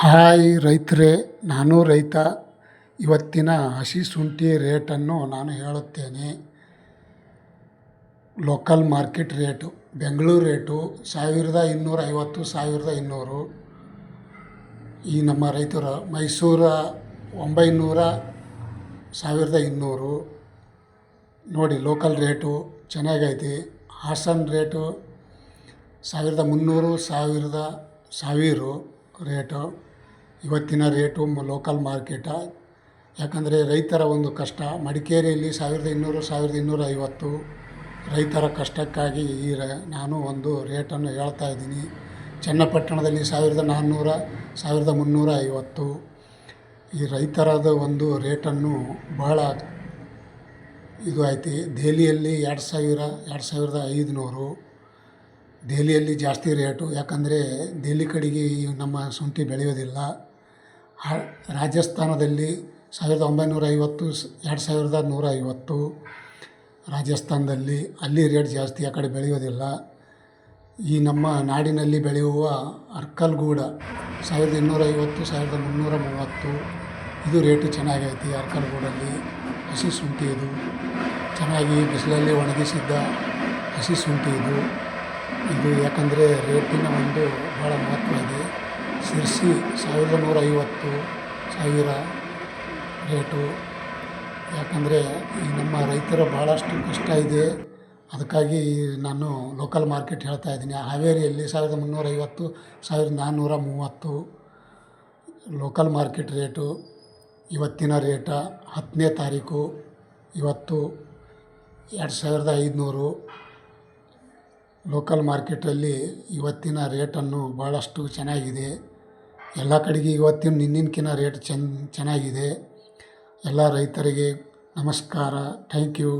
Hi ರೈತರೇ, ನಾನು ರೈತ. ಇವತ್ತಿನ ಹಸಿ ಶುಂಠಿ ರೇಟನ್ನು ನಾನು ಹೇಳುತ್ತೇನೆ. Local market rate, Bengaluru rate ಸಾವಿರದ ಇನ್ನೂರ ಐವತ್ತು, ಸಾವಿರದ ಇನ್ನೂರು. ಈ ನಮ್ಮ ರೈತರ ಮೈಸೂರ ಒಂಬೈನೂರ, ಸಾವಿರದ ಇನ್ನೂರು. ನೋಡಿ ಲೋಕಲ್ ರೇಟು ಚೆನ್ನಾಗೈತಿ. ಹಾಸನ ರೇಟು ಸಾವಿರದ ಮುನ್ನೂರು, ಸಾವಿರದ ಸಾವಿರ ರೇಟು. ಇವತ್ತಿನ ರೇಟು ಲೋಕಲ್ ಮಾರ್ಕೆಟ ಯಾಕಂದರೆ ರೈತರ ಒಂದು ಕಷ್ಟ. ಮಡಿಕೇರಿಯಲ್ಲಿ ಸಾವಿರದ ಇನ್ನೂರು, ಸಾವಿರದ ಇನ್ನೂರ ಐವತ್ತು ರೈತರ ಕಷ್ಟಕ್ಕಾಗಿ ಈ ರ ನಾನು ಒಂದು ರೇಟನ್ನು ಹೇಳ್ತಾ ಇದ್ದೀನಿ. ಚನ್ನಪಟ್ಟಣದಲ್ಲಿ ಸಾವಿರದ ನಾನ್ನೂರ, ಸಾವಿರದ ಮುನ್ನೂರ ಐವತ್ತು ಈ ರೈತರದ ಒಂದು ರೇಟನ್ನು ಬಹಳ ಇದು ಐತಿ ದೆಹಲಿಯಲ್ಲಿ ಎರಡು ಸಾವಿರ, ಎರಡು ಸಾವಿರದ ಐದುನೂರು ದೆಹಲಿಯಲ್ಲಿ ಜಾಸ್ತಿ ರೇಟು. ಯಾಕಂದರೆ ದೆಹಲಿ ಕಡೆಗೆ ಈ ನಮ್ಮ ಶುಂಠಿ ಬೆಳೆಯೋದಿಲ್ಲ. ರಾಜಸ್ಥಾನದಲ್ಲಿ ಸಾವಿರದ ಒಂಬೈನೂರ ಐವತ್ತು, ಎರಡು ಸಾವಿರದ ನೂರ ಐವತ್ತು. ರಾಜಸ್ಥಾನದಲ್ಲಿ ಅಲ್ಲಿ ರೇಟ್ ಜಾಸ್ತಿ, ಆ ಕಡೆ ಬೆಳೆಯೋದಿಲ್ಲ. ಈ ನಮ್ಮ ನಾಡಿನಲ್ಲಿ ಬೆಳೆಯುವ ಅರ್ಕಲ್ಗೂಡ ಸಾವಿರದ ಇನ್ನೂರ ಐವತ್ತು, ಸಾವಿರದ ಮುನ್ನೂರ ಮೂವತ್ತು. ಇದು ರೇಟು ಚೆನ್ನಾಗೈತಿ ಅರ್ಕಲ್ಗೂಡಲ್ಲಿ. ಹಸಿ ಶುಂಠಿ ಇದು. ಚೆನ್ನಾಗಿ ಬಿಸಿಲಲ್ಲಿ ಒಣಗಿಸಿದ್ದ ಹಸಿ ಶುಂಠಿ ಇದು. ಇದು ಯಾಕಂದರೆ ರೇಟಿನ ಒಂದು ಭಾಳ ಮಹತ್ವ ಇದೆ. ಶಿರ್ಸಿ ಸಾವಿರದ ನೂರ ಐವತ್ತು ಸಾವಿರ ರೇಟು. ಯಾಕಂದರೆ ಈ ನಮ್ಮ ರೈತರ ಭಾಳಷ್ಟು ಕಷ್ಟ ಇದೆ. ಅದಕ್ಕಾಗಿ ನಾನು ಲೋಕಲ್ ಮಾರ್ಕೆಟ್ ಹೇಳ್ತಾ ಇದ್ದೀನಿ. ಹಾವೇರಿಯಲ್ಲಿ ಸಾವಿರದ ಮುನ್ನೂರ ಐವತ್ತು ಸಾವಿರದ ನಾನ್ನೂರ ಮೂವತ್ತು ಲೋಕಲ್ ಮಾರ್ಕೆಟ್ ರೇಟು ಇವತ್ತಿನ ರೇಟ ಹತ್ತನೇ ತಾರೀಕು, ಇವತ್ತು ಎರಡು ಸಾವಿರದ ಐದುನೂರು. ಲೋಕಲ್ ಮಾರ್ಕೆಟಲ್ಲಿ ಇವತ್ತಿನ ರೇಟನ್ನು ಭಾಳಷ್ಟು ಚೆನ್ನಾಗಿದೆ. ಎಲ್ಲ ಕಡೆಗೆ ಇವತ್ತಿನ ನಿನ್ನಿನ್ಕಿನ್ನ ರೇಟ್ ಚೆನ್ನ ಚೆನ್ನಾಗಿದೆ. ಎಲ್ಲ ರೈತರಿಗೆ ನಮಸ್ಕಾರ. Thank you.